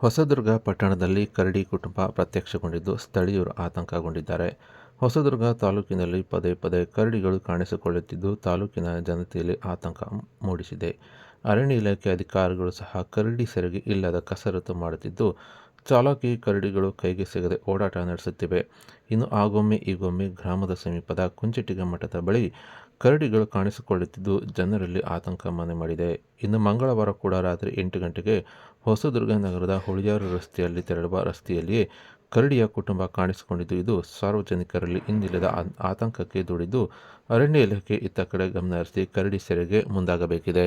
ಹೊಸದುರ್ಗ ಪಟ್ಟಣದಲ್ಲಿ ಕರಡಿ ಕುಟುಂಬ ಪ್ರತ್ಯಕ್ಷಗೊಂಡಿದ್ದು ಸ್ಥಳೀಯರು ಆತಂಕಗೊಂಡಿದ್ದಾರೆ. ಹೊಸದುರ್ಗ ತಾಲೂಕಿನಲ್ಲಿ ಪದೇ ಪದೇ ಕರಡಿಗಳು ಕಾಣಿಸಿಕೊಳ್ಳುತ್ತಿದ್ದು ತಾಲೂಕಿನ ಜನತೆಯಲ್ಲಿ ಆತಂಕ ಮೂಡಿಸಿದೆ. ಅರಣ್ಯ ಇಲಾಖೆ ಅಧಿಕಾರಿಗಳು ಸಹ ಕರಡಿ ಸೆರೆಗೆ ಇಲ್ಲದ ಕಸರತ್ತು ಮಾಡುತ್ತಿದ್ದು ಚಾಲಾಕಿ ಕರಡಿಗಳು ಕೈಗೆ ಸಿಗದೆ ಓಡಾಟ ನಡೆಸುತ್ತಿವೆ. ಇನ್ನು ಆಗೊಮ್ಮೆ ಈಗೊಮ್ಮೆ ಗ್ರಾಮದ ಸಮೀಪದ ಕುಂಚಿಟಿಗ ಮಠದ ಬಳಿ ಕರಡಿಗಳು ಕಾಣಿಸಿಕೊಳ್ಳುತ್ತಿದ್ದು, ಜನರಲ್ಲಿ ಆತಂಕ ಮನೆ ಮಾಡಿದೆ. ಇನ್ನು ಮಂಗಳವಾರ ಕೂಡ ರಾತ್ರಿ ಎಂಟು ಗಂಟೆಗೆ ಹೊಸದುರ್ಗ ನಗರದ ಹುಳಿಯಾರು ರಸ್ತೆಯಲ್ಲಿ ತೆರಳುವ ರಸ್ತೆಯಲ್ಲಿಯೇ ಕರಡಿಯ ಕುಟುಂಬ ಕಾಣಿಸಿಕೊಂಡಿದ್ದು, ಇದು ಸಾರ್ವಜನಿಕರಲ್ಲಿ ಇಂದಿಲ್ಲದ ಆತಂಕಕ್ಕೆ ದೂಡಿದ್ದು. ಅರಣ್ಯ ಇಲಾಖೆ ಇತ್ತ ಕಡೆ ಗಮನ ಹರಿಸಿ ಕರಡಿ ಸೆರೆಗೆ ಮುಂದಾಗಬೇಕಿದೆ.